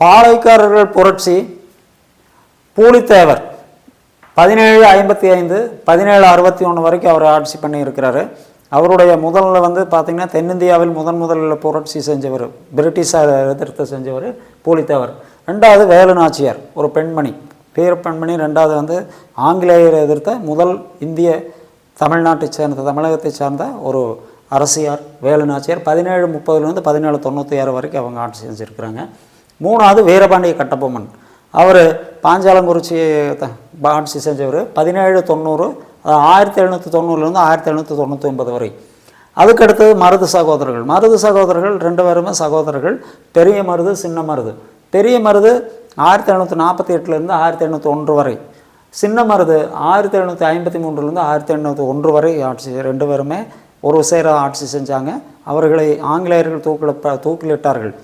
பாளையக்காரர்கள் புரட்சி பூலித்தேவர் பதினேழு ஐம்பத்தி ஐந்து பதினேழு அறுபத்தி ஒன்று வரைக்கும் அவர் ஆட்சி பண்ணியிருக்கிறாரு. அவருடைய முதல்ல வந்து பார்த்திங்கன்னா தென்னிந்தியாவில் முதன் முதலில் புரட்சி செஞ்சவர் பிரிட்டிஷார் எதிர்த்து செஞ்சவர் பூலித்தேவர். ரெண்டாவது வேலு நாச்சியார் ஒரு பெண்மணி பேர பெண்மணி. ரெண்டாவது வந்து ஆங்கிலேயரை எதிர்த்த முதல் இந்திய தமிழ்நாட்டை சேர்ந்த தமிழகத்தை சார்ந்த ஒரு அரசியார் வேலு நாச்சியார் பதினேழு முப்பதுலேருந்து பதினேழு தொண்ணூற்றி ஆறு வரைக்கும் அவங்க ஆட்சி செஞ்சுருக்கிறாங்க. மூணாவது வீரபாண்டிய கட்டபொம்மன். அவர் பாஞ்சாலங்குறிச்சி த- ஆட்சி செஞ்சவர். பதினேழு தொண்ணூறு ஆயிரத்தி எழுநூற்றி தொண்ணூறுலேருந்து ஆயிரத்தி எழுநூற்றி தொண்ணூற்றி ஒன்பது வரை. அதுக்கடுத்தது மருது சகோதரர்கள். மருது சகோதரர்கள் ரெண்டு பேருமே சகோதரர்கள். பெரிய மருது சின்ன மருது. பெரிய மருது ஆயிரத்தி எழுநூற்றி நாற்பத்தி எட்டுலேருந்து ஆயிரத்தி எழுநூற்றி ஒன்று வரை. சின்ன மருது ஆயிரத்தி எழுநூற்றி ஐம்பத்தி மூன்றுலேருந்து ஆயிரத்தி எண்ணூற்றி ஒன்று வரை ஆட்சி ரெண்டு பேருமே ஒரு சேர ஆட்சி செஞ்சாங்க. அவர்களை ஆங்கிலேயர்கள் தூக்கில தூக்கிலிட்டார்கள்.